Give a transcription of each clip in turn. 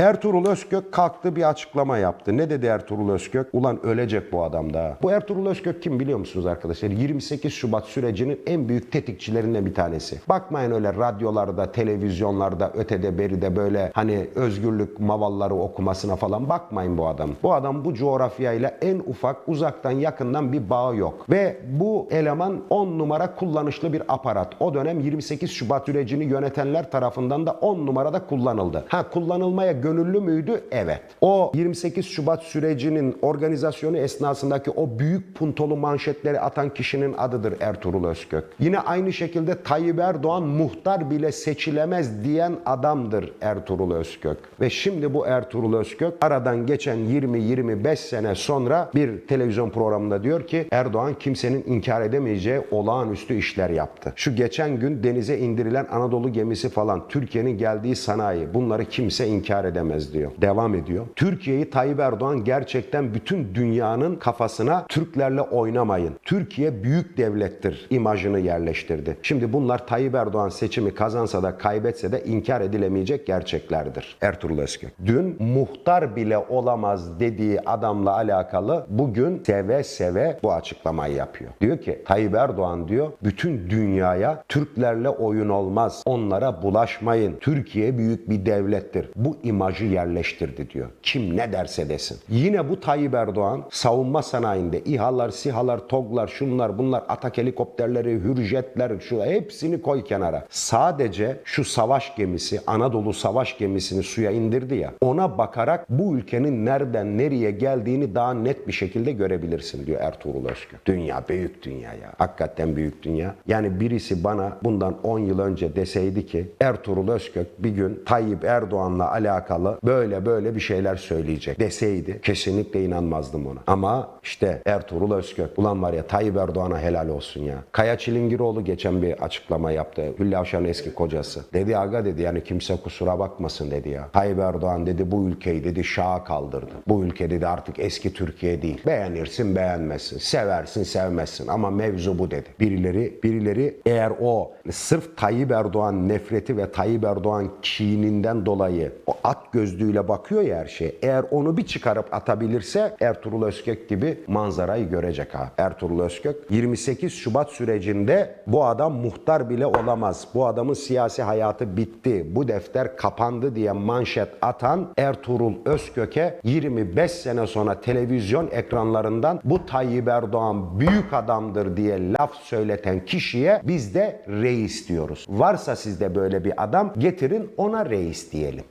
Ertuğrul Özkök kalktı bir açıklama yaptı. Ne dedi Ertuğrul Özkök? Ulan ölecek bu adam da. Bu Ertuğrul Özkök kim biliyor musunuz arkadaşlar? 28 Şubat sürecinin en büyük tetikçilerinden bir tanesi. Bakmayın öyle radyolarda, televizyonlarda, ötede beride böyle hani özgürlük mavalları okumasına falan bakmayın bu adam. Bu adam bu coğrafyayla en ufak uzaktan yakından bir bağı yok. Ve bu eleman 10 numara kullanışlı bir aparat. O dönem 28 Şubat sürecini yönetenler tarafından da 10 numarada kullanıldı. Ha kullanılmaya gönüllü müydü? Evet. O 28 Şubat sürecinin organizasyonu esnasındaki o büyük puntolu manşetleri atan kişinin adıdır Ertuğrul Özkök. Yine aynı şekilde Tayyip Erdoğan muhtar bile seçilemez diyen adamdır Ertuğrul Özkök. Ve şimdi bu Ertuğrul Özkök aradan geçen 20-25 sene sonra bir televizyon programında diyor ki Erdoğan kimsenin inkar edemeyeceği olağanüstü işler yaptı. Şu geçen gün denize indirilen Anadolu gemisi falan Türkiye'nin geldiği sanayi bunları kimse inkar edemez diyor. Devam ediyor. Türkiye'yi Tayyip Erdoğan gerçekten bütün dünyanın kafasına Türklerle oynamayın. Türkiye büyük devlettir imajını yerleştirdi. Şimdi bunlar Tayyip Erdoğan seçimi kazansa da kaybetse de inkar edilemeyecek gerçeklerdir. Ertuğrul Özkök. Dün muhtar bile olamaz dediği adamla alakalı bugün seve seve bu açıklamayı yapıyor. Diyor ki Tayyip Erdoğan diyor bütün dünyaya Türklerle oyun olmaz. Onlara bulaşmayın. Türkiye büyük bir devlettir. Bu imajı yerleştirdi diyor. Kim ne derse desin. Yine bu Tayyip Erdoğan savunma sanayinde İHA'lar, SİHA'lar, TOG'lar, şunlar bunlar, atak helikopterleri, hürjetler, şu hepsini koy kenara. Sadece şu savaş gemisi, Anadolu savaş gemisini suya indirdi ya. Ona bakarak bu ülkenin nereden nereye geldiğini daha net bir şekilde görebilirsin diyor Ertuğrul Özkök. Dünya büyük dünya ya. Hakikaten büyük dünya. Yani birisi bana bundan 10 yıl önce deseydi ki Ertuğrul Özkök bir gün Tayyip Erdoğan'la alakalı böyle böyle bir şeyler söyleyecek deseydi kesinlikle inanmazdım ona. Ama işte Ertuğrul Özkök ulan var ya Tayyip Erdoğan'a helal olsun ya. Kaya Çilingiroğlu geçen bir açıklama yaptı. Hülya Avşar'ın eski kocası. Dedi aga dedi yani kimse kusura bakmasın dedi ya. Tayyip Erdoğan dedi bu ülkeyi dedi şaha kaldırdı. Bu ülke dedi artık eski Türkiye değil. Beğenirsin beğenmezsin. Seversin sevmezsin ama mevzu bu dedi. Birileri birileri eğer o sırf Tayyip Erdoğan nefreti ve Tayyip Erdoğan kininden dolayı o at gözlüğüyle bakıyor ya her şeye. Eğer onu bir çıkarıp atabilirse Ertuğrul Özkök gibi manzarayı görecek ha. Ertuğrul Özkök 28 Şubat sürecinde bu adam muhtar bile olamaz. Bu adamın siyasi hayatı bitti. Bu defter kapandı diye manşet atan Ertuğrul Özkök'e 25 sene sonra televizyon ekranlarından bu Tayyip Erdoğan büyük adamdır diye laf söyleten kişiye biz de reis diyoruz. Varsa sizde böyle bir adam getirin ona reis diyelim.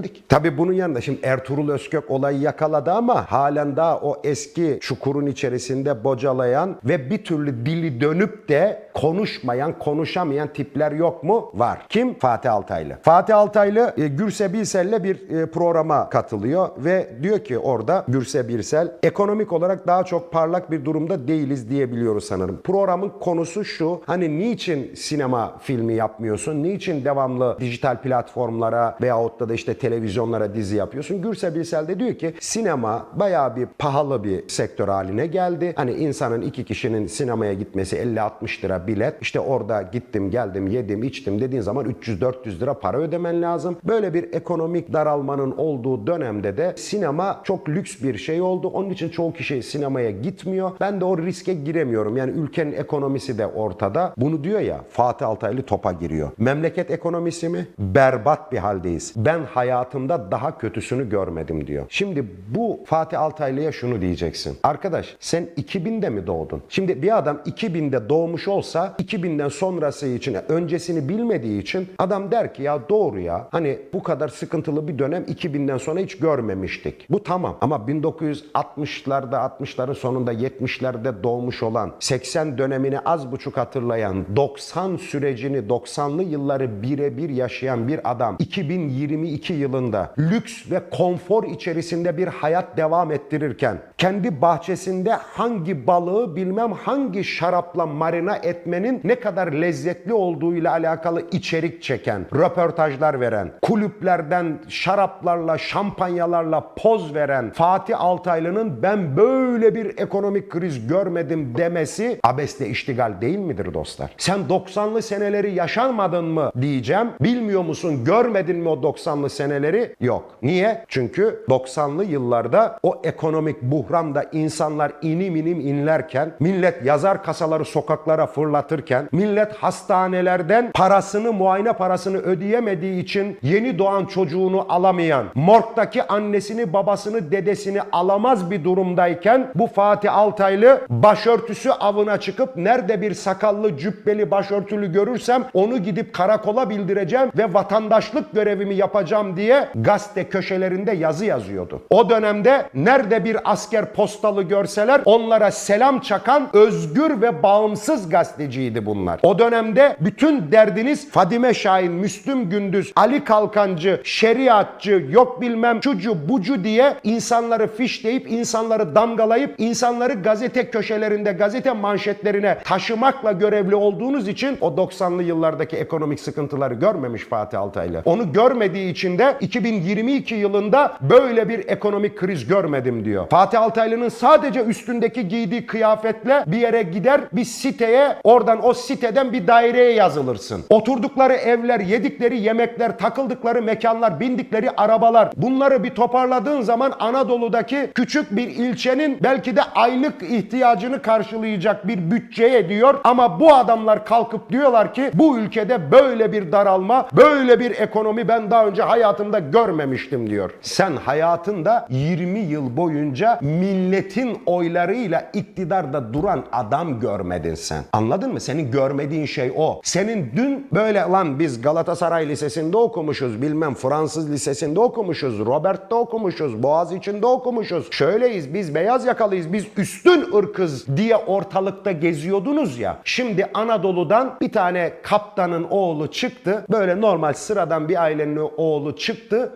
Anlatabildik. Tabi bunun yanında şimdi Ertuğrul Özkök olayı yakaladı ama halen daha o eski çukurun içerisinde bocalayan ve bir türlü dili dönüp de konuşmayan, konuşamayan tipler yok mu? Var. Kim? Fatih Altaylı. Fatih Altaylı e, Gürse Birsel'le bir e, programa katılıyor ve diyor ki orada Gürse Birsel ekonomik olarak daha çok parlak bir durumda değiliz diyebiliyoruz sanırım. Programın konusu şu. Hani niçin sinema filmi yapmıyorsun? Niçin devamlı dijital platformlara veyahut da, işte televizyonlara dizi yapıyorsun? Gürse Birsel de diyor ki sinema bayağı bir pahalı bir sektör haline geldi. Hani insanın iki kişinin sinemaya gitmesi 50-60 lira bilet. İşte orada gittim, geldim, yedim, içtim dediğin zaman 300-400 lira para ödemen lazım. Böyle bir ekonomik daralmanın olduğu dönemde de sinema çok lüks bir şey oldu. Onun için çoğu kişi sinemaya gitmiyor. Ben de o riske giremiyorum. Yani ülkenin ekonomisi de ortada. Bunu diyor ya Fatih Altaylı topa giriyor. Memleket ekonomisi mi? Berbat bir haldeyiz. Ben hayatımda daha kötüsünü görmedim diyor. Şimdi bu Fatih Altaylı'ya şunu diyeceksin. Arkadaş sen 2000'de mi doğdun? Şimdi bir adam 2000'de doğmuş olsa 2000'den sonrası için öncesini bilmediği için adam der ki ya doğru ya hani bu kadar sıkıntılı bir dönem 2000'den sonra hiç görmemiştik. Bu tamam ama 1960'larda 60'ların sonunda 70'lerde doğmuş olan 80 dönemini az buçuk hatırlayan 90 sürecini 90'lı yılları birebir yaşayan bir adam 2022 yılında lüks ve konfor içerisinde bir hayat devam ettirirken kendi bahçesinde hangi balığı bilmem hangi şarapla marina etmenin ne kadar lezzetli olduğuyla alakalı içerik çeken, röportajlar veren, kulüplerden şaraplarla, şampanyalarla poz veren Fatih Altaylı'nın ben böyle bir ekonomik kriz görmedim demesi abesle iştigal değil midir dostlar? Sen 90'lı seneleri yaşanmadın mı diyeceğim. Bilmiyor musun, görmedin mi o 90'lı seneleri? Gülümsemeleri yok. Niye? Çünkü 90'lı yıllarda o ekonomik buhramda insanlar inim inim inlerken, millet yazar kasaları sokaklara fırlatırken, millet hastanelerden parasını, muayene parasını ödeyemediği için yeni doğan çocuğunu alamayan, morgdaki annesini, babasını, dedesini alamaz bir durumdayken bu Fatih Altaylı başörtüsü avına çıkıp nerede bir sakallı cübbeli başörtülü görürsem onu gidip karakola bildireceğim ve vatandaşlık görevimi yapacağım diye gazete köşelerinde yazı yazıyordu. O dönemde nerede bir asker postalı görseler onlara selam çakan özgür ve bağımsız gazeteciydi bunlar. O dönemde bütün derdiniz Fadime Şahin, Müslüm Gündüz, Ali Kalkancı, şeriatçı, yok bilmem şucu bucu diye insanları fişleyip, insanları damgalayıp, insanları gazete köşelerinde, gazete manşetlerine taşımakla görevli olduğunuz için o 90'lı yıllardaki ekonomik sıkıntıları görmemiş Fatih Altaylı. Onu görmediği için de 2022 yılında böyle bir ekonomik kriz görmedim diyor. Fatih Altaylı'nın sadece üstündeki giydiği kıyafetle bir yere gider, bir siteye, oradan o siteden bir daireye yazılırsın. Oturdukları evler, yedikleri yemekler, takıldıkları mekanlar, bindikleri arabalar bunları bir toparladığın zaman Anadolu'daki küçük bir ilçenin belki de aylık ihtiyacını karşılayacak bir bütçeye diyor ama bu adamlar kalkıp diyorlar ki bu ülkede böyle bir daralma, böyle bir ekonomi ben daha önce hayatımda görmemiştim diyor. Sen hayatında 20 yıl boyunca milletin oylarıyla iktidarda duran adam görmedin sen. Anladın mı? Senin görmediğin şey o. Senin dün böyle lan biz Galatasaray Lisesi'nde okumuşuz, bilmem Fransız Lisesi'nde okumuşuz, Robert'te okumuşuz, Boğaziçi'nde okumuşuz. Şöyleyiz, biz beyaz yakalıyız, biz üstün ırkız diye ortalıkta geziyordunuz ya. Şimdi Anadolu'dan bir tane kaptanın oğlu çıktı. Böyle normal sıradan bir ailenin oğlu çıktı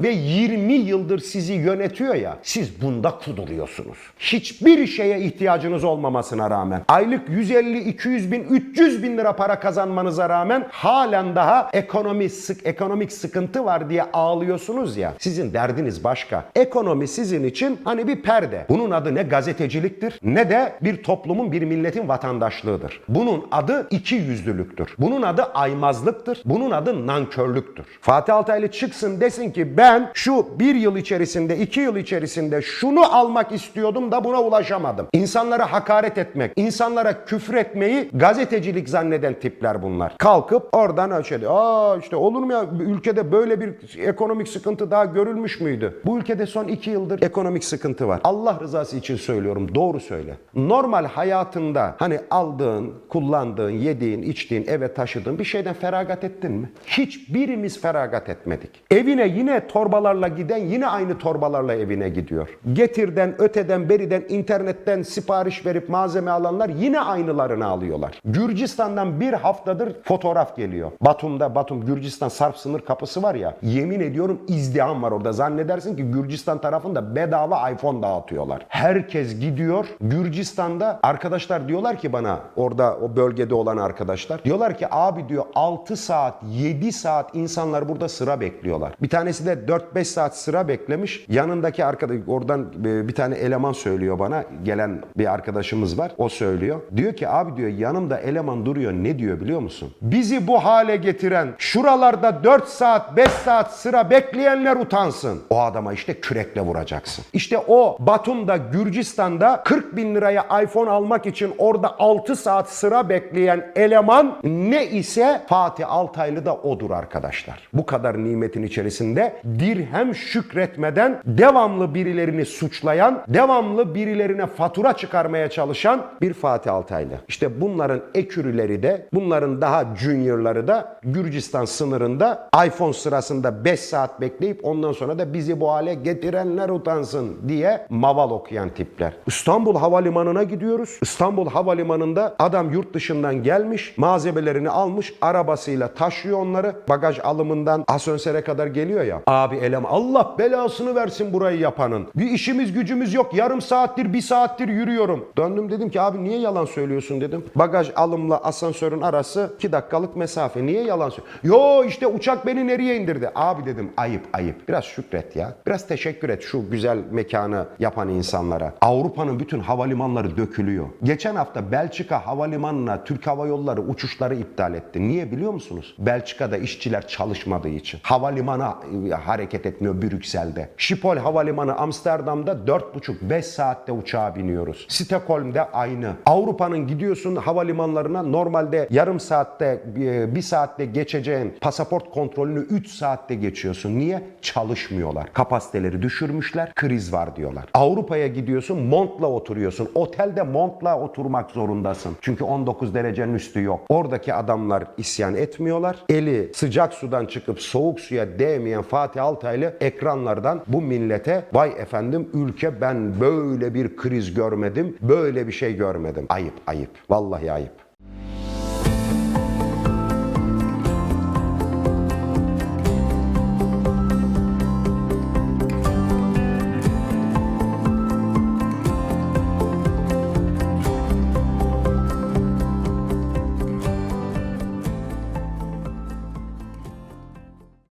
ve 20 yıldır sizi yönetiyor ya. Siz bunda kuduruyorsunuz. Hiçbir şeye ihtiyacınız olmamasına rağmen aylık 150, 200 bin, 300 bin lira para kazanmanıza rağmen halen daha ekonomi sık ekonomik sıkıntı var diye ağlıyorsunuz ya. Sizin derdiniz başka. Ekonomi sizin için hani bir perde. Bunun adı ne gazeteciliktir ne de bir toplumun bir milletin vatandaşlığıdır. Bunun adı iki yüzlülüktür. Bunun adı aymazlıktır. Bunun adı nankörlüktür. Fatih Altaylı çıksın desin ki ben şu bir yıl içerisinde, iki yıl içerisinde şunu almak istiyordum da buna ulaşamadım. İnsanlara hakaret etmek, insanlara küfür etmeyi gazetecilik zanneden tipler bunlar. Kalkıp oradan ölçedi. Aa işte olur mu ya ülkede böyle bir ekonomik sıkıntı daha görülmüş müydü? Bu ülkede son iki yıldır ekonomik sıkıntı var. Allah rızası için söylüyorum doğru söyle. Normal hayatında hani aldığın, kullandığın, yediğin, içtiğin, eve taşıdığın bir şeyden feragat ettin mi? Hiçbirimiz feragat etmedik. Evine yine torbalarla giden yine aynı torbalarla evine gidiyor. Getirden, öteden, beriden, internetten sipariş verip malzeme alanlar yine aynılarını alıyorlar. Gürcistan'dan bir haftadır fotoğraf geliyor. Batum'da, Batum, Gürcistan Sarp sınır kapısı var ya. Yemin ediyorum izdiham var orada. Zannedersin ki Gürcistan tarafında bedava iPhone dağıtıyorlar. Herkes gidiyor. Gürcistan'da arkadaşlar diyorlar ki bana orada o bölgede olan arkadaşlar diyorlar ki abi diyor 6 saat 7 saat insanlar burada sıra bekliyorlar. Bir tanesi de 4-5 saat sıra beklemiş. Yanındaki arkadaş oradan e, bir tane eleman söylüyor bana. Gelen bir arkadaşımız var. O söylüyor. Diyor ki abi diyor yanımda eleman duruyor. Ne diyor biliyor musun? Bizi bu hale getiren şuralarda 4 saat 5 saat sıra bekleyenler utansın. O adama işte kürekle vuracaksın. İşte o Batum'da Gürcistan'da 40 bin liraya iPhone almak için orada 6 saat sıra bekleyen eleman ne ise Fatih Altaylı da odur arkadaşlar. Bu kadar nimetin içerisinde dirhem şükretmeden devamlı birilerini suçlayan, devamlı birilerine fatura çıkarmaya çalışan bir Fatih Altaylı. İşte bunların ekürüleri de, bunların daha juniorları da Gürcistan sınırında iPhone sırasında 5 saat bekleyip ondan sonra da bizi bu hale getirenler utansın diye maval okuyan tipler. İstanbul Havalimanı'na gidiyoruz. İstanbul Havalimanı'nda adam yurt dışından gelmiş, malzemelerini almış, arabasıyla taşıyor onları. Bagaj alımından asansöre kadar geliyor ya. Abi elem Allah belasını versin burayı yapanın. Bir işimiz gücümüz yok. Yarım saattir, bir saattir yürüyorum. Döndüm dedim ki abi niye yalan söylüyorsun dedim. Bagaj alımla asansörün arası 2 dakikalık mesafe. Niye yalan söylüyorsun? Yo işte uçak beni nereye indirdi? Abi dedim ayıp ayıp. Biraz şükret ya. Biraz teşekkür et şu güzel mekanı yapan insanlara. Avrupa'nın bütün havalimanları dökülüyor. Geçen hafta Belçika havalimanına Türk Hava Yolları uçuşları iptal etti. Niye biliyor musunuz? Belçika'da işçiler çalışmadığı için. Havalimanı hareket etmiyor Brüksel'de. Schiphol Havalimanı Amsterdam'da 4,5-5 saatte uçağa biniyoruz. Stockholm'de aynı. Avrupa'nın gidiyorsun havalimanlarına normalde yarım saatte, e, bir saatte geçeceğin pasaport kontrolünü 3 saatte geçiyorsun. Niye? Çalışmıyorlar. Kapasiteleri düşürmüşler. Kriz var diyorlar. Avrupa'ya gidiyorsun montla oturuyorsun. Otelde montla oturmak zorundasın. Çünkü 19 derecenin üstü yok. Oradaki adamlar isyan etmiyorlar. Eli sıcak sudan çıkıp soğuk suya değmeyen Fatih Altaylı ekranlardan bu millete vay efendim ülke ben böyle bir kriz görmedim, böyle bir şey görmedim. Ayıp ayıp. Vallahi ayıp.